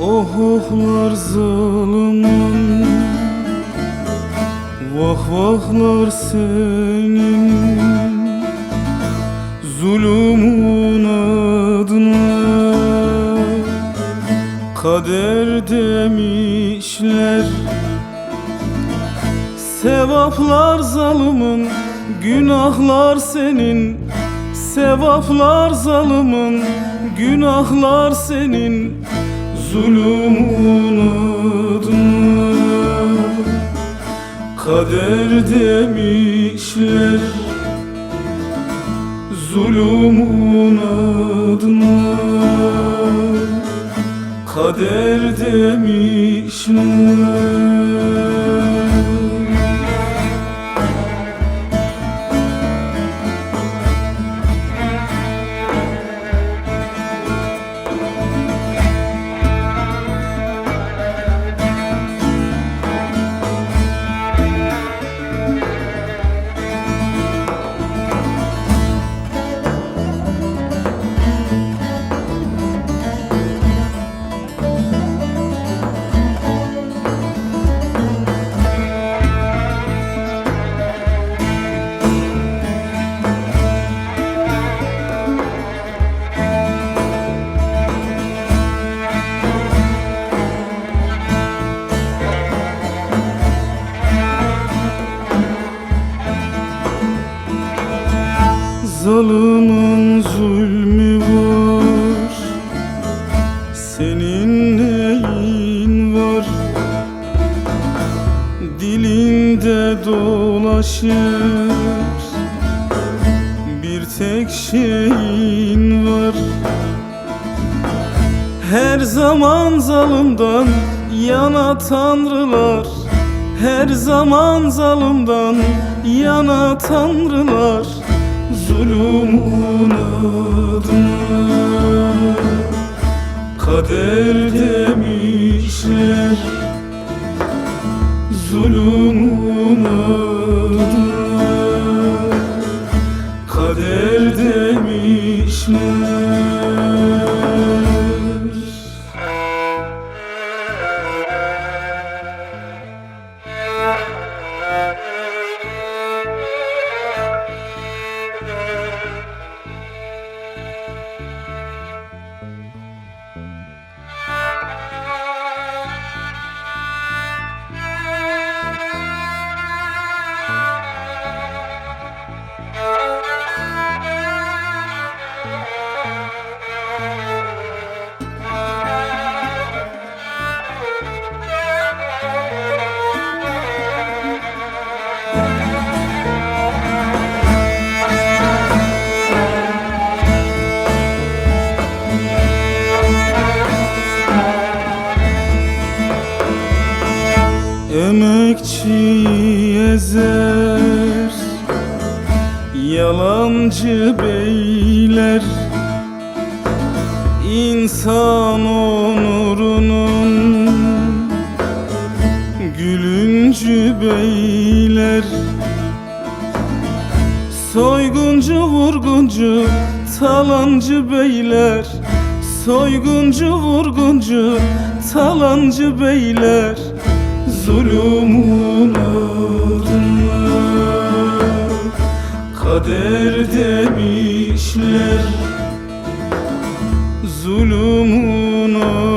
ohlar zalimin Vah vahlar senin. Zulümün adına. Kader demişler. Sevaplar zalimin Günahlar senin. Sevaplar zalimin Günahlar senin Zulümün adına Kader demişler. Zulümün adına Kader demişler Zalimin zulmü var. Senin neyin var? Dilinde dolaşır. Bir tek şeyin var. Her zaman zalimden yana tanrılar. Her zaman zalimden yana tanrılar Zulümün adına Kader demişler Zulümün adına Kader demişler Emekçi ezer. Yalancı beyler. İnsan onurunun Gülüncü beyler. Soyguncu vurguncu talancı beyler. Soyguncu vurguncu talancı beyler Zulümün adına Kader demişler. Zulümün adına